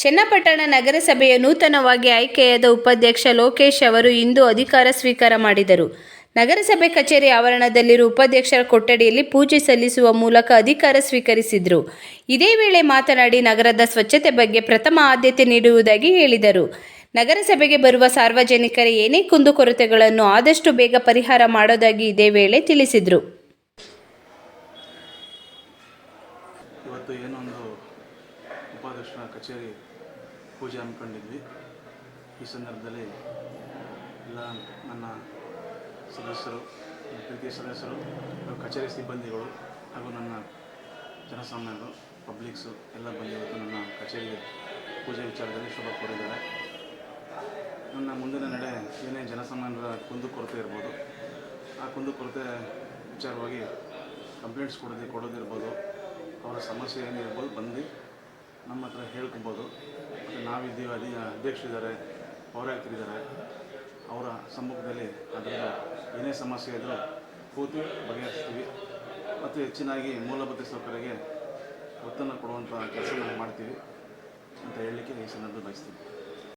ಚನ್ನಪಟ್ಟಣ ನಗರಸಭೆಯ ನೂತನವಾಗಿ ಆಯ್ಕೆಯಾದ ಉಪಾಧ್ಯಕ್ಷ ಲೋಕೇಶ್ ಅವರು ಇಂದು ಅಧಿಕಾರ ಸ್ವೀಕಾರ ಮಾಡಿದರು. ನಗರಸಭೆ ಕಚೇರಿ ಆವರಣದಲ್ಲಿರುವ ಉಪಾಧ್ಯಕ್ಷರ ಕೊಠಡಿಯಲ್ಲಿ ಪೂಜೆ ಸಲ್ಲಿಸುವ ಮೂಲಕ ಅಧಿಕಾರ ಸ್ವೀಕರಿಸಿದರು. ಇದೇ ವೇಳೆ ಮಾತನಾಡಿ ನಗರದ ಸ್ವಚ್ಛತೆ ಬಗ್ಗೆ ಪ್ರಥಮ ಆದ್ಯತೆ ನೀಡುವುದಾಗಿ ಹೇಳಿದರು. ನಗರಸಭೆಗೆ ಬರುವ ಸಾರ್ವಜನಿಕರ ಏನೇ ಕುಂದುಕೊರತೆಗಳನ್ನು ಆದಷ್ಟು ಬೇಗ ಪರಿಹಾರ ಮಾಡೋದಾಗಿ ಇದೇ ವೇಳೆ ತಿಳಿಸಿದರು. ಇವತ್ತು ಕಚೇರಿ ಪೂಜೆ ಹಮ್ಮಿಕೊಂಡಿದ್ವಿ. ಈ ಸಂದರ್ಭದಲ್ಲಿ ಎಲ್ಲ ನನ್ನ ಸದಸ್ಯರು ಪ್ರೀತಿಯ ಸದಸ್ಯರು ಕಚೇರಿ ಸಿಬ್ಬಂದಿಗಳು ಹಾಗೂ ನನ್ನ ಜನಸಾಮಾನ್ಯರು, ಪಬ್ಲಿಕ್ಸು ಎಲ್ಲ ಬಂದಿವತ್ತು ನನ್ನ ಕಚೇರಿಗೆ ಪೂಜೆ ವಿಚಾರದಲ್ಲಿ ಶುಭ ಕೋರಿದ್ದಾರೆ. ನನ್ನ ಮುಂದಿನ ನಡೆ ಏನೇ ಜನಸಾಮಾನ್ಯರ ಕುಂದುಕೊರತೆ ಇರ್ಬೋದು, ಆ ಕುಂದುಕೊರತೆ ವಿಚಾರವಾಗಿ ಕಂಪ್ಲೇಂಟ್ಸ್ ಕೊಡೋದು ಕೊಡೋದಿರ್ಬೋದು, ಅವರ ಸಮಸ್ಯೆ ಏನಿರ್ಬೋದು ಬಂದು ನಮ್ಮ ಹತ್ರ ಹೇಳ್ಕೊಬೋದು. ಮತ್ತು ನಾವಿದ್ದೀವಿ ಅಧಿ ಅಧ್ಯಕ್ಷರಿದ್ದಾರೆ ಪೌರಾಯುಕ್ತರಿದ್ದಾರೆ ಅವರ ಸಮ್ಮುಖದಲ್ಲಿ ಅದರ ಏನೇ ಸಮಸ್ಯೆ ಇದ್ದರೂ ಕೂತು ಬಗೆಹರಿಸ್ತೀವಿ. ಮತ್ತು ಹೆಚ್ಚಿನಾಗಿ ಮೂಲಭೂತ ಸೌಕರ್ಯಕ್ಕೆ ಒತ್ತನ್ನು ಕೊಡುವಂಥ ಕೆಲಸ ನಾವು ಮಾಡ್ತೀವಿ ಅಂತ ಹೇಳಲಿಕ್ಕೆ ಈ ಸಂದರ್ಭ ಬಯಸ್ತೀನಿ.